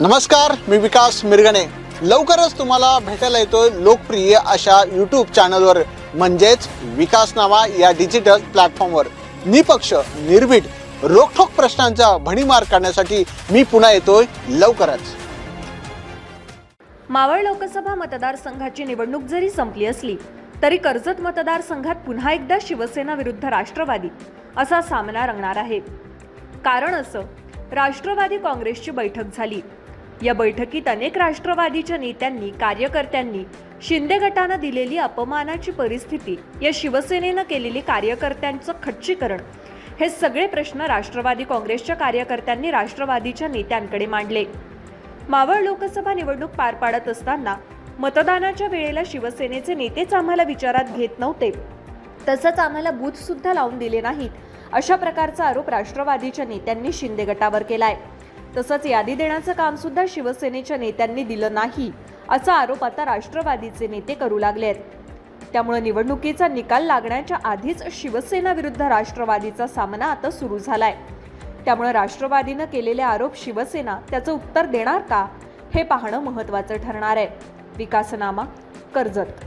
नमस्कार मी विकास मिरगणे. लवकरच तुम्हाला भेटायला येतोय लोकप्रिय अशा यूट्यूब चॅनलवर म्हणजेच विकास नावा या डिजिटल प्लॅटफॉर्मवर निपक्ष निर्भीड रोखोक प्रश्नांचा भणीमार करण्यासाठी मी पुन्हा येतोय लवकरच. मावळ लोकसभा मतदारसंघाची निवडणूक जरी संपली असली तरी कर्जत मतदारसंघात पुन्हा एकदा शिवसेना विरुद्ध राष्ट्रवादी असा सामना रंगणार आहे. कारण असं राष्ट्रवादी काँग्रेसची बैठक झाली. या बैठकीत अनेक राष्ट्रवादीच्या नेत्यांनी कार्यकर्त्यांनी शिंदे गटानं दिलेली अपमानाची परिस्थिती या शिवसेनेनं केलेली कार्यकर्त्यांचं खच्चीकरण हे सगळे प्रश्न राष्ट्रवादी काँग्रेसच्या कार्यकर्त्यांनी राष्ट्रवादीच्या नेत्यांकडे मांडले. मावळ लोकसभा निवडणूक पार पाडत असताना मतदानाच्या वेळेला शिवसेनेचे नेतेच आम्हाला विचारात घेत नव्हते. तसंच आम्हाला बूथ सुद्धा लावून दिले नाहीत अशा प्रकारचा आरोप राष्ट्रवादीच्या नेत्यांनी शिंदे गटावर केलाय. तसंच यादी देण्याचं काम सुद्धा शिवसेनेच्या नेत्यांनी दिलं नाही असा आरोप आता राष्ट्रवादीचे नेते करू लागले आहेत. त्यामुळे निवडणुकीचा निकाल लागण्याच्या आधीच शिवसेना विरुद्ध राष्ट्रवादीचा सामना आता सुरू झालाय. त्यामुळे राष्ट्रवादीनं केलेले आरोप शिवसेना त्याचं उत्तर देणार का हे पाहणं महत्त्वाचं ठरणार आहे. विकासनामा कर्जत.